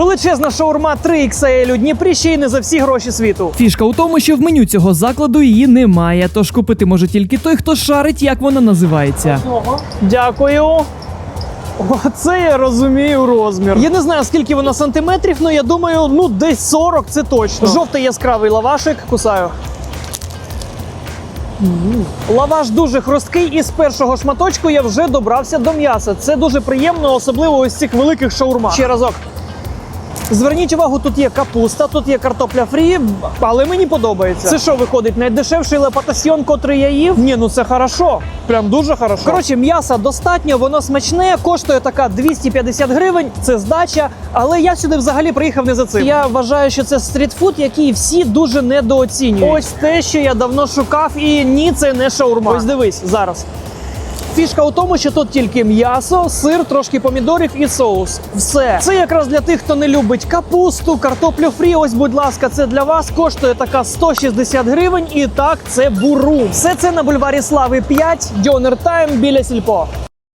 Величезна шаурма 3XL у Дніпрі ще й не за всі гроші світу. Фішка у тому, що в меню цього закладу її немає, тож купити може тільки той, хто шарить, як вона називається. Дякую. Оце я розумію розмір. Я не знаю, скільки вона сантиметрів, але я думаю, ну десь 40 це точно. Жовтий яскравий лавашик, кусаю. Лаваш дуже хрусткий, і з першого шматочку я вже добрався до м'яса. Це дуже приємно, особливо ось цих великих шаурма. Ще разок. Зверніть увагу, тут є капуста, тут є картопля фрі, але мені подобається. Це що виходить? Найдешевший лепатасьйон, котрий я їв? Ні, ну це хорошо. Прям дуже хорошо. Коротше, м'яса достатньо, воно смачне, коштує така 250 гривень. Це здача. Але я сюди взагалі приїхав не за цим. Я вважаю, що це стрітфуд, який всі дуже недооцінюють. Ось те, що я давно шукав, і ні, це не шаурма. Ось дивись зараз. Фішка у тому, що тут тільки м'ясо, сир, трошки помідорів і соус. Все це якраз для тих, хто не любить капусту, картоплю фрі. Ось, будь ласка, це для вас коштує така 160 гривень. І так, це буру. Все це на бульварі Слави 5, Дьонер Тайм біля сільпо.